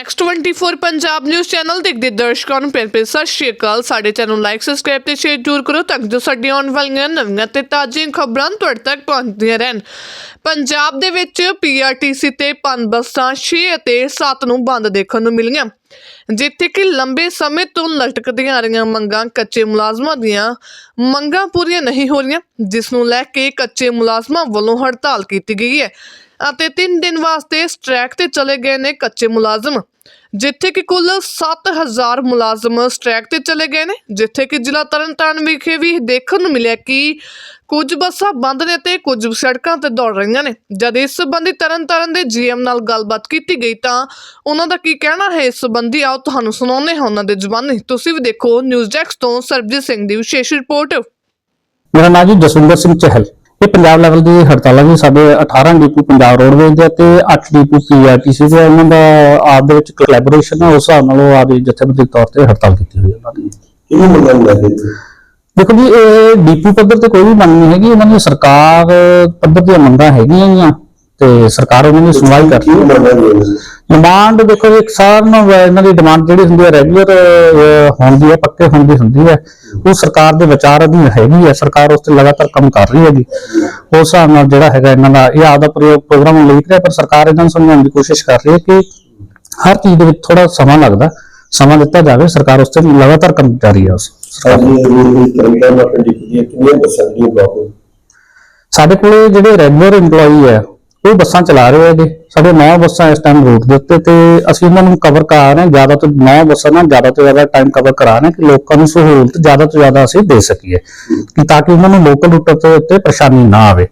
Next 24 Punjab news channel ਦੇਖਦੇ ਦਰਸ਼ਕਾਂ ਨੂੰ। ਪਿਆਰ ਭਰੀ ਸਤਿ ਸ਼੍ਰੀ ਅਕਾਲ। ਸਾਡੇ ਚੈਨਲ ਲਾਈਕ ਸਬਸਕ੍ਰਾਈਬ ਤੇ ਸ਼ੇਅਰ ਜ਼ਰੂਰ ਕਰੋ ਤਾਂ ਜੋ ਸਾਡੀਆਂ ਆਉਣ ਵਾਲੀਆਂ ਨਵੀਆਂ ਤੇ ਤਾਜ਼ੀਆਂ ਖਬਰਾਂ ਤੁਹਾਡੇ ਤੱਕ ਪਹੁੰਚਦੀਆਂ ਰਹਿਣ। ਪੰਜਾਬ ਦੇ ਵਿੱਚ ਪੀਆਰਟੀਸੀ ਤੇ ਪੰਜ ਬੱਸਾਂ 6 ਅਤੇ 7 ਨੂੰ ਬੰਦ ਦੇਖਣ ਨੂੰ ਮਿਲੀਆਂ। ਜਿੱਥੇ ਕਿ ਲੰਬੇ ਸਮੇਂ ਤੋਂ ਲਟਕਦੀਆਂ ਆ ਰਹੀਆਂ ਮੰਗਾਂ ਕੱਚੇ ਮੁਲਾਜ਼ਮਾਂ ਦੀਆਂ ਮੰਗਾਂ ਪੂਰੀਆਂ ਨਹੀਂ ਹੋ ਰਹੀਆਂ, ਜਿਸ ਨੂੰ ਲੈ ਕੇ ਕੱਚੇ ਮੁਲਾਜ਼ਮਾਂ ਵੱਲੋਂ ਹੜਤਾਲ ਕੀਤੀ ਗਈ ਹੈ। ਅਤੇ 3 ਦਿਨ ਵਾਸਤੇ ਸਟ੍ਰੈਕ ਤੇ ਚਲੇ ਗਏ ਨੇ ਕੱਚੇ ਮੁਲਾਜ਼ਮ। ਜਿੱਥੇ ਕਿ ਕੁੱਲ 7000 ਮੁਲਾਜ਼ਮ ਸਟ੍ਰੈਕ ਤੇ ਚਲੇ ਗਏ ਨੇ, ਜਿੱਥੇ ਕਿ ਜ਼ਿਲ੍ਹਾ ਤਰਨਤਾਰਨ ਵਿਖੇ ਵੀ ਦੇਖਣ ਨੂੰ ਮਿਲਿਆ ਕਿ ਕੁਝ ਬੱਸਾਂ ਬੰਦ ਨੇ ਤੇ ਕੁਝ ਸੜਕਾਂ ਤੇ ਦੌੜ ਰਹੀਆਂ ਨੇ। ਜਦ ਇਸ ਸੰਬੰਧੀ ਤਰਨਤਾਰਨ ਦੇ ਜੀਐਮ ਨਾਲ ਗੱਲਬਾਤ ਕੀਤੀ ਗਈ ਤਾਂ ਉਹਨਾਂ ਦਾ ਕੀ ਕਹਿਣਾ ਹੈ ਇਸ ਸੰਬੰਧੀ? ਆਓ ਤੁਹਾਨੂੰ ਸੁਣਾਉਂਦੇ ਹਾਂ ਉਹਨਾਂ ਦੇ ਜ਼ੁਬਾਨੀ। ਤੁਸੀਂ ਵੀ ਦੇਖੋ ਨਿਊਜ਼ ਡੈਸਕ ਤੋਂ ਸਰਬਜੀਤ ਸਿੰਘ ਦੀ ਵਿਸ਼ੇਸ਼ ਰਿਪੋਰਟ। ਮੇਰਾ ਨਾਮ ਜੀ ਜਸਵਿੰਦਰ ਸਿੰਘ ਚਹਿਲ। ਇਹ ਪੰਜਾਬ ਲੈਵਲ ਦੀ ਹੜਤਾਲਾਂ ਜੀ ਸਾਡੇ 18 ਡੀਪੂ ਪੰਜਾਬ ਰੋਡਵੇਜ਼ ਦੇ ਤੇ 8 ਡੀਪੂ ਪੀਆਰਟੀਸੀ ਦੇ ਉਹਨਾਂ ਦਾ ਆਪ ਦੇ ਵਿੱਚ ਕੋਲੈਬੋਰੇਸ਼ਨ ਹੈ ਉਸ ਹਿਸਾਬ ਨਾਲ ਉਹ ਆਪਦੀ ਜਥੇਬੰਦੀ ਤੌਰ ਤੇ ਹੜਤਾਲ ਕੀਤੀ ਹੋਈ ਹੈ ਉਹਨਾਂ ਨੇ ਕਿਹਨੂੰ ਮੰਗਣ ਲੱਗੇ ਦੇਖੋ ਜੀ ਇਹ ਡੀਪੂ ਪੱਧਰ ਤੇ ਕੋਈ ਵੀ ਮੰਗ ਨਹੀਂ ਹੈਗੀ ਇਹਨਾਂ ਦੀ ਸਰਕਾਰ ਪੱਧਰ ਦੀਆਂ ਮੰਗਾਂ ਹੈਗੀਆਂ ਗੀਆਂ ਤੇ ਸਰਕਾਰ ਉਹਨਾਂ ਦੀ ਸੁਣਵਾਈ ਕਰ ਰਹੀ ਹੈ? ਡਿਮਾਂਡ ਦੇਖੋ ਇੱਕ ਸਾਰ ਨੂੰ ਇਹਨਾਂ ਦੀ ਡਿਮਾਂਡ ਜਿਹੜੀ ਹੁੰਦੀ ਹੈ ਰੈਗੂਲਰ ਹੁੰਦੀ ਹੈ ਪੱਕੇ ਹੋਣ ਦੀ ਹੁੰਦੀ ਹੈ। ਉਹ ਸਰਕਾਰ ਦੇ ਵਿਚਾਰ ਅਧੀਨ ਹੈਗੀ ਹੈ। ਸਰਕਾਰ ਉਸ ਤੇ ਲਗਾਤਾਰ ਕੰਮ ਕਰ ਰਹੀ ਹੈ ਜੀ ਉਸ ਹਿਸਾਬ ਨਾਲ ਜਿਹੜਾ ਹੈਗਾ ਇਹਨਾਂ ਦਾ ਇਹ ਆਪਦਾ ਪ੍ਰਯੋਗ ਪ੍ਰੋਗਰਾਮ ਲਿਖ ਰਿਹਾ ਪਰ ਸਰਕਾਰ ਇਹਨਾਂ ਨੂੰ ਸਮਝਾਉਣ ਦੀ ਕੋਸ਼ਿਸ਼ ਕਰ ਰਹੀ ਹੈ ਕਿ ਹਰ ਚੀਜ਼ ਦੇ ਵਿੱਚ ਥੋੜਾ ਸਮਾਂ ਲੱਗਦਾ ਸਮਾਂ ਦਿੱਤਾ ਜਾਵੇ। ਸਰਕਾਰ ਉਸ ਤੇ ਲਗਾਤਾਰ ਕੰਮ ਜਾਰੀ ਹੈ। ਉਸ ਦੀ ਕਿੰਨੀਆਂ ਬੱਸਾਂ ਬਲੌਕ? ਸਾਡੇ ਕੋਲੇ ਜਿਹੜੇ ਰੈਗੂਲਰ EMPLOYE ਹੈ ਉਹ ਬੱਸਾਂ ਚਲਾ ਰਹੇ ਹੈਗੇ। ਸਾਡੇ 9 ਬੱਸਾਂ ਇਸ ਟਾਈਮ ਰੂਟ ਦੇ ਉੱਤੇ ਤੇ ਅਸੀਂ ਉਹਨਾਂ ਨੂੰ ਕਵਰ ਕਰਾ ਰਹੇ ਹਾਂ। ਜ਼ਿਆਦਾ ਤੋਂ 9 ਬੱਸਾਂ ਨਾਲ ਜ਼ਿਆਦਾ ਤੋਂ ਜ਼ਿਆਦਾ ਟਾਈਮ ਕਵਰ ਕਰਾ ਰਹੇ ਹਾਂ ਕਿ ਲੋਕਾਂ ਨੂੰ ਸਹੂਲਤ ਜ਼ਿਆਦਾ ਤੋਂ ਜ਼ਿਆਦਾ ਅਸੀਂ ਦੇ ਸਕੀਏ। ਕਿ ਤਾਂ ਕਿ ਉਹਨਾਂ ਨੂੰ ਲੋਕਲ ਰੂਟ ਦੇ ਉੱਤੇ ਪਰੇਸ਼ਾਨੀ ਨਾ ਆਵੇ।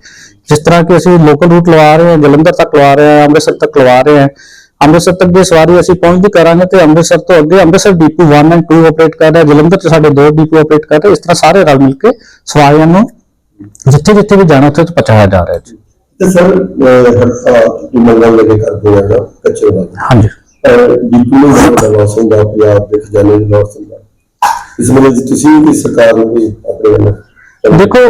ਜਿਸ ਤਰ੍ਹਾਂ ਕਿ ਅਸੀਂ ਲੋਕਲ ਰੂਟ ਲਵਾ ਰਹੇ ਹਾਂ, ਜਲੰਧਰ ਤੱਕ ਲਵਾ ਰਹੇ ਹਾਂ, ਅੰਮ੍ਰਿਤਸਰ ਤੱਕ ਲਵਾ ਰਹੇ ਹਾਂ। ਅੰਮ੍ਰਿਤਸਰ ਤੱਕ ਦੀ ਸਵਾਰੀ ਅਸੀਂ ਪਹੁੰਚਦੀ ਕਰਾਂਗੇ ਤੇ ਅੰਮ੍ਰਿਤਸਰ ਤੋਂ ਅੱਗੇ ਅੰਮ੍ਰਿਤਸਰ ਡੀਪੂ 1 ਐਂਡ 2 ਆਪਰੇਟ ਕਰ ਰਿਹਾ। ਜਲੰਧਰ 'ਚ ਸਾਡੇ ਦੋ ਡੀਪੂ ਆਪਰੇਟ ਕਰ ਰਹੇ। ਇਸ ਤਰ੍ਹਾਂ ਸਾਰੇ ਰਲ ਮਿਲ ਕੇ ਸਵਾਰੀਆਂ ਨੂੰ ਜਿੱਥੇ ਜਿੱਥੇ ਵੀ ਜਾਣਾ ਉੱਥੇ ਪਹੁੰਚਾਇਆ ਜਾ ਰਿਹਾ ਜੀ। ਤੇ ਸਰ ਹੜਤਾਲ ਦੀ ਮੰਗਣ ਲੱਗੇ ਕਰਦੇ ਆ ਨਾ ਕੱਚੇ ਵਾਲੇ। ਹਾਂਜੀ। ਡੀਪੀ ਨੂੰ ਜਿਹੜਾ ਲਾਸ ਹੁੰਦਾ ਪੰਜਾਬ ਦੇ ਖਜ਼ਾਨੇ ਨੂੰ ਲਾਸ ਹੁੰਦਾ। ਇਸ ਵੇਲੇ ਜੇ ਤੁਸੀਂ ਵੀ ਸਰਕਾਰ ਨੂੰ ਵੀ ਆਪਣੇ ਵੱਲੋਂ ਦੇਖੋ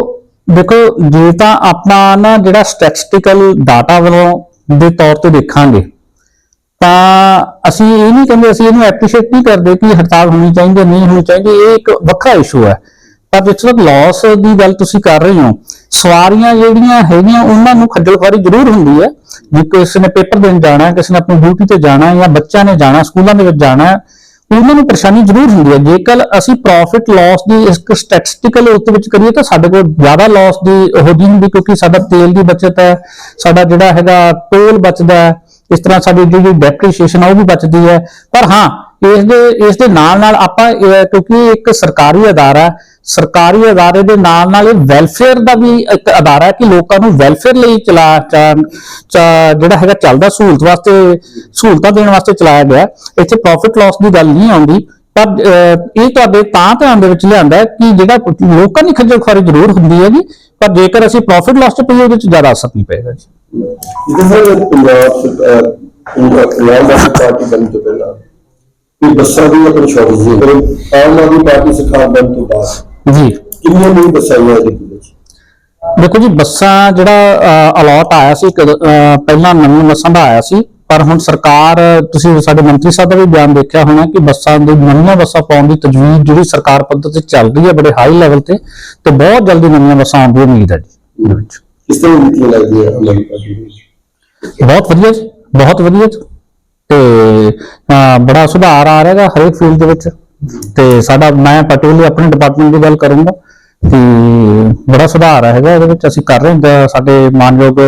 ਦੇਖੋ ਜੇ ਤਾਂ ਆਪਾਂ ਨਾ ਜਿਹੜਾ ਸਟੈਟਿਸਟੀਕਲ ਡਾਟਾ ਵੱਲੋਂ ਦੇ ਤੌਰ ਤੇ ਦੇਖਾਂਗੇ ਤਾਂ ਅਸੀਂ ਇਹ ਨਹੀਂ ਕਹਿੰਦੇ ਅਸੀਂ ਇਹਨੂੰ ਐਪਰੀਸ਼ੀਏਟ ਨਹੀਂ ਕਰਦੇ ਕਿ ਹੜਤਾਲ ਹੋਣੀ ਚਾਹੀਦੀ ਨਹੀਂ ਹੋਣੀ ਚਾਹੀਦੀ। ਇਹ ਇੱਕ ਵੱਖਰਾ ਇਸ਼ੂ ਹੈ। ਪਰ ਜਿੱਥੇ ਤੱਕ ਲਾਸ ਦੀ ਗੱਲ ਤੁਸੀਂ ਕਰ ਰਹੇ ਹੋ। ਸਵਾਰੀਆਂ ਜਿਹੜੀਆਂ ਹੈਗੀਆਂ, ਉਹਨਾਂ ਨੂੰ ਖੱਜਲ ਖੁਆਰੀ ਜ਼ਰੂਰ ਹੁੰਦੀ ਹੈ। ਜੇ ਕਿਸੇ ਨੇ ਪੇਪਰ ਦੇਣ ਜਾਣਾ ਕਿਸੇ ਨੇ ਆਪਣੀ ਡਿਊਟੀ ਤੇ ਜਾਣਾ ਜਾਂ ਬੱਚਿਆਂ ਨੇ ਜਾਣਾ, ਸਕੂਲਾਂ ਦੇ ਵਿੱਚ ਜਾਣਾ ਉਹਨਾਂ ਨੂੰ ਪਰੇਸ਼ਾਨੀ ਜ਼ਰੂਰ ਹੁੰਦੀ ਹੈ। ਜੇਕਰ ਅਸੀਂ ਪ੍ਰੋਫਿਟ ਲਾਸ ਦੀ ਇੱਕ ਸਟੈਟਿਸਟੀਕਲ ਉਸ ਵਿੱਚ ਕਰੀਏ ਤਾਂ ਸਾਡੇ ਕੋਲ ਜ਼ਿਆਦਾ ਲਾਸ ਦੀ ਉਹ ਜੀ ਹੁੰਦੀ, ਕਿਉਂਕਿ ਸਾਡਾ ਤੇਲ ਦੀ ਬਚਤ ਹੈ, ਸਾਡਾ ਜਿਹੜਾ ਹੈਗਾ ਟੋਲ ਬਚਦਾ ਹੈ, ਇਸ ਤਰ੍ਹਾਂ ਸਾਡੀ ਜਿਹੜੀ ਡੈਪਰੀਸ਼ੀਏਸ਼ਨ ਉਹ ਵੀ ਬਚਦੀ ਹੈ। ਪਰ ਹਾਂ, ਇਸ ਦੇ ਇਸ ਦੇ ਨਾਲ ਨਾਲ ਆਪਾਂ ਕਿਉਂਕਿ ਇਹ ਇੱਕ ਸਰਕਾਰੀ ਅਦਾਰਾ ਹੈ ਸਰਕਾਰੀ ਅਦਾਰੇ ਦੇ ਨਾਲ ਨਾਲ ਇਹ ਵੈਲਫੇਅਰ ਦਾ ਵੀ ਇੱਕ ਅਦਾਰਾ ਹੈ ਕਿ ਲੋਕਾਂ ਨੂੰ ਵੈਲਫੇਅਰ ਲਈ ਚਲਾ ਜਿਹੜਾ ਹੈਗਾ ਚੱਲਦਾ ਸਹੂਲਤ ਵਾਸਤੇ, ਸਹੂਲਤਾਂ ਦੇਣ ਵਾਸਤੇ ਚਲਾਇਆ ਗਿਆ। ਇੱਥੇ ਪ੍ਰੋਫਿਟ ਲਾਸ ਦੀ ਗੱਲ ਨਹੀਂ ਆਉਂਦੀ, ਪਰ ਇਹ ਤੁਹਾਡੇ ਤਾਂ ਧਿਆਨ ਦੇ ਵਿੱਚ ਲਿਆਂਦਾ ਕਿ ਜਿਹੜਾ ਲੋਕਾਂ ਦੀ ਖੱਜਲ ਖੁਆਰੀ ਜ਼ਰੂਰ ਹੁੰਦੀ ਹੈ ਜੀ ਪਰ ਜੇਕਰ ਅਸੀਂ ਪ੍ਰੋਫਿਟ ਲਾਸ ਤੇ ਪਈਏ, ਉਹਦੇ ਵਿੱਚ ਜ਼ਿਆਦਾ ਅਸਰ ਨਹੀਂ ਪਏਗਾ ਜੀ। ਜਿਹਦੇ ਪੰਜਾਬ ਪੰਜਾਬ ਪੰਜਾਬ ਪਾਰਟੀ ਬਣਨ ਤੋਂ ਪਹਿਲਾਂ, ਇਹ ਬੱਸਾਂ ਦੀ ਆਪਣੀ ਸ਼ੌਰਟ ਸੀ ਆਮ ਆਦਮੀ ਪਾਰਟੀ ਸਰਕਾਰ ਬਣਨ ਤੋਂ ਬਾਅਦ। ਜੀ। ਕਿੰਨੀਆਂ ਨਵੀਂ ਬੱਸਾਂ ਆਈਆਂ ਵਿੱਚ ਦੇਖੋ ਜੀ ਬੱਸਾਂ ਜਿਹੜਾ ਅਲਾਟ ਆਇਆ ਸੀ ਪਹਿਲਾਂ ਨਵੀਂ ਬੱਸਾਂ ਦਾ ਆਇਆ ਸੀ ਪਰ ਹੁਣ ਸਰਕਾਰ ਤੁਸੀਂ ਸਾਡੇ ਮੰਤਰੀ ਸਾਹਿਬ ਦਾ ਵੀ ਬਿਆਨ ਦੇਖਿਆ ਹੋਣਾ ਕਿ ਬੱਸਾਂ ਦੀ ਨਵੀਆਂ ਬੱਸਾਂ ਪਾਉਣ ਦੀ ਤਜਵੀਜ਼ ਜਿਹੜੀ ਸਰਕਾਰ ਪੱਧਰ ਤੇ ਚੱਲ ਰਹੀ ਹੈ ਬੜੇ ਹਾਈ ਲੈਵਲ ਤੇ ਤੇ ਬਹੁਤ ਜਲਦੀ ਨਵੀਆਂ ਬੱਸਾਂ ਆਉਣ ਦੀ ਉਮੀਦ ਹੈ ਜੀ ਇਹਦੇ ਕਿਸ ਤਰ੍ਹਾਂ ਨੀਤੀਆਂ ਲੱਗਦੀਆਂ ਆਮ ਆਦਮੀ ਪਾਰਟੀ ਦੀ ਬਹੁਤ ਵਧੀਆ ਜੀ ਬਹੁਤ ਵਧੀਆ ਜੀ। ਤੇ ਬੜਾ ਸੁਧਾਰ ਆ ਰਿਹਾਗਾ ਹਰੇਕ ਫੀਲਡ ਦੇ ਵਿੱਚ। ਤੇ ਸਾਡਾ, ਮੈਂ ਪਟੋਲੀ ਆਪਣੇ ਡਿਪਾਰਟਮੈਂਟ ਦੀ ਗੱਲ ਕਰੂੰਗਾ ਕਿ ਬੜਾ ਸੁਧਾਰ ਹੈਗਾ ਇਹਦੇ ਵਿੱਚ। ਅਸੀਂ ਕਰ ਰਹੇ ਹਾਂ, ਸਾਡੇ ਮਾਨਯੋਗ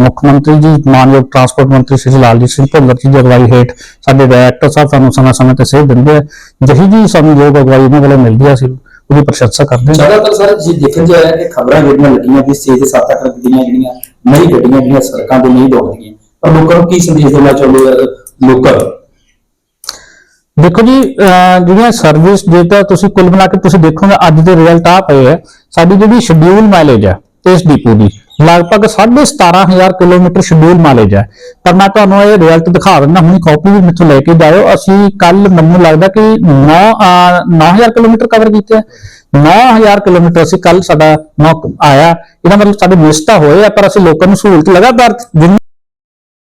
ਮੁੱਖ ਮੰਤਰੀ ਜੀ, ਮਾਨਯੋਗ ਟਰਾਂਸਪੋਰਟ ਮੰਤਰੀ ਸ਼੍ਰੀ ਲਾਲਜੀਤ ਸਿੰਘ ਭੁੱਲਰ ਜੀ ਦੀ ਅਗਵਾਈ ਹੇਠ ਸਾਡੇ ਡਾਇਰੈਕਟਰ ਸਾਹਿਬ ਸਾਨੂੰ ਸਮੇਂ-ਸਮੇਂ ਤੇ ਸੇਧ ਦਿੰਦੇ ਆ। ਜਹੀ ਜੀ ਸਾਨੂੰ ਯੋਗ ਅਗਵਾਈ ਉਹਨਾਂ ਵੱਲੋਂ ਮਿਲਦੀ ਆ, ਅਸੀਂ ਉਹਦੀ ਪ੍ਰਸ਼ੰਸਾ ਕਰਦੇ ਹਾਂ। ਜ਼ਿਆਦਾਤਰ ਸਾਰੇ, ਜੀ ਦੇਖਣ ਚ ਆਇਆ ਕਿ ਖਬਰਾਂ ਜਿਹੜੀਆਂ ਲੱਗੀਆਂ ਵੀ 6 ਤੇ 7 ਤੱਕ ਦੀਆਂ ਜਿਹੜੀਆਂ ਨਹੀਂ ਗੱਡੀਆਂ ਜਿਹੜੀਆਂ ਸੜਕਾਂ ਤੇ ਨਹੀਂ ਦੌੜਦੀਆਂ ਪਰ ਲੋਕਾਂ ਨੂੰ ਕੀ ਸੰਦੇਸ਼ ਦੇਣਾ ਚਾਹੁੰਦੇ ਆ ਲੋਕਾਂ ਦੇਖੋ ਜੀ ਜਿਹੜੀਆਂ ਸਰਵਿਸ ਡੇਟਾ ਤੁਸੀਂ ਕੁੱਲ ਮਿਲਾ ਕੇ ਤੁਸੀਂ ਦੇਖੋਗੇ, ਅੱਜ ਦੇ ਰਿਜ਼ਲਟ ਆ ਪਏ ਹੈ ਸਾਡੀ ਜਿਹੜੀ ਸ਼ਡਿਊਲ ਮਾਈਲੇਜ ਹੈ ਇਸ ਡਿਪੂ ਦੀ, ਲਗਭਗ 17500 ਕਿਲੋਮੀਟਰ ਸ਼ਡਿਊਲ ਮਾਈਲੇਜ ਹੈ ਪਰ ਮੈਂ ਤੁਹਾਨੂੰ ਇਹ ਰਿਜ਼ਲਟ ਦਿਖਾ ਦਿੰਦਾ, ਹੁਣੀ ਕਾਪੀ ਵੀ ਮਿੱਥੋਂ ਲੈ ਕੇ ਜਾਇਓ। ਅਸੀਂ ਕੱਲ ਮੈਨੂੰ ਲੱਗਦਾ ਕਿ 9 9000 ਕਿਲੋਮੀਟਰ ਕਵਰ ਕੀਤੇ ਹੈ 9000 ਕਿਲੋਮੀਟਰ ਅਸੀਂ ਕੱਲ ਸਾਡਾ ਨੌ ਆਇਆ। ਇਹਦਾ ਮਤਲਬ ਸਾਡੇ ਮਿਸ ਤਾਂ ਹੋਏ ਆ, ਪਰ ਅਸੀਂ ਲੋਕਾਂ ਨੂੰ ਸਹੂਲਤ ਲਗਾਤਾਰ ਜਿੰਨੀ